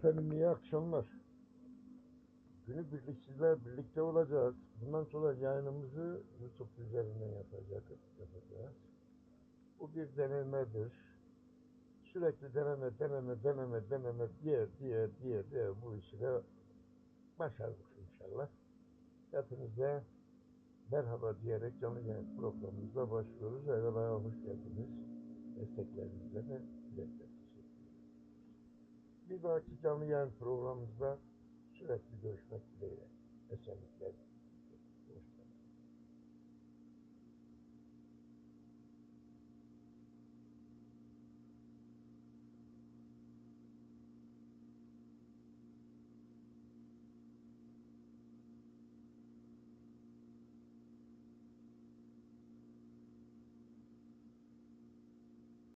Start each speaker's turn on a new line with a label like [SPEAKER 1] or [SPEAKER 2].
[SPEAKER 1] Efendim iyi akşamlar. Günü birlik sizler birlikte olacağız. Bundan sonra yayınımızı YouTube üzerinden yapacak, yapacağız. Bu bir denemedir. Sürekli deneme, deneme, deneme, deneme diye, diye, diye, diye bu işi de başardık inşallah. Hepinize merhaba diyerek canlı yayın programımıza başlıyoruz. Evvelaya hoş geldiniz. Desteklerinize de ederim. Bir dahaki canlı yayın programımızda sürekli görüşmek dileğiyle. Esenlikler.